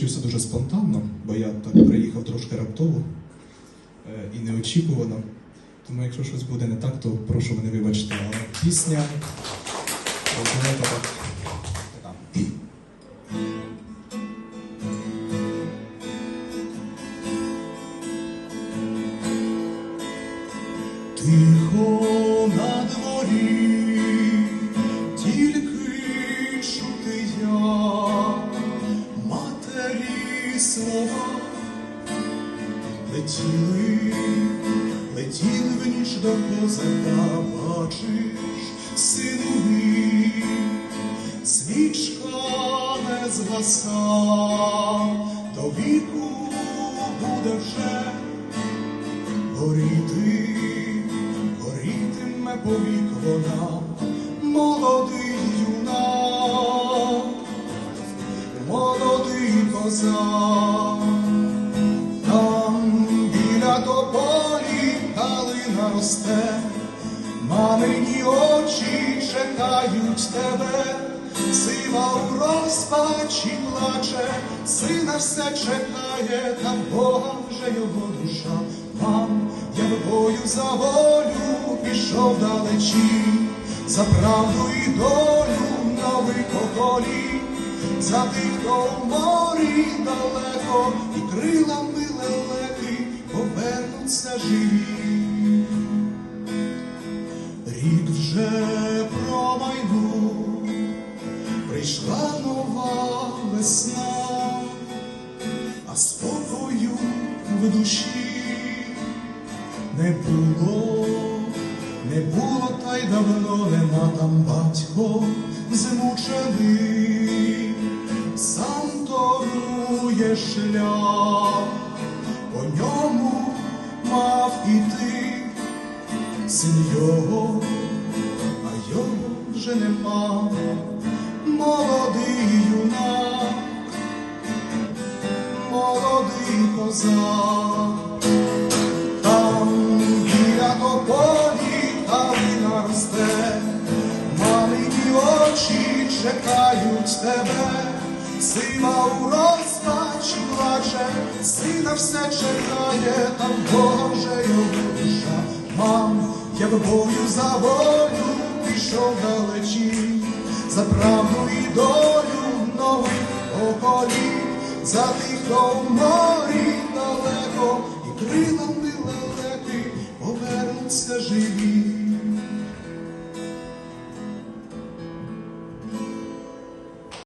вийшло дуже спонтанно, бо я так приїхав трошки раптово е, і неочікувано. Тому якщо щось буде не так, то прошу мене вибачити. Але пісня, розумієте, так. Тихо летіли, летіли в ніч до козака, бачиш, сину мій, свічка не згаса, до віку буде вже горіти, горітиме повік вона, молодий юнак, молодий козак, мамині очі чекають тебе, сива у розпачі плаче, сина все чекає, та Бога вже його душа. Мам, я бою за волю пішов далечі, за правду і долю нових поколінь, за тих, хто в морі далеко, і крилами лелеки повернуться живі. А спокою в душі не було, не було, та й давно нема. Там батько змучений, сам торує шлях, по ньому мав іти син його, а його вже нема, молодий там біля тополі калина росте, мамині очі чекають тебе, сила у розпачі плаче, сина все чекає, там його душа. Мам, я в бою за волю пішов далечі, за правду і долю нових поколінь, за тих, в морі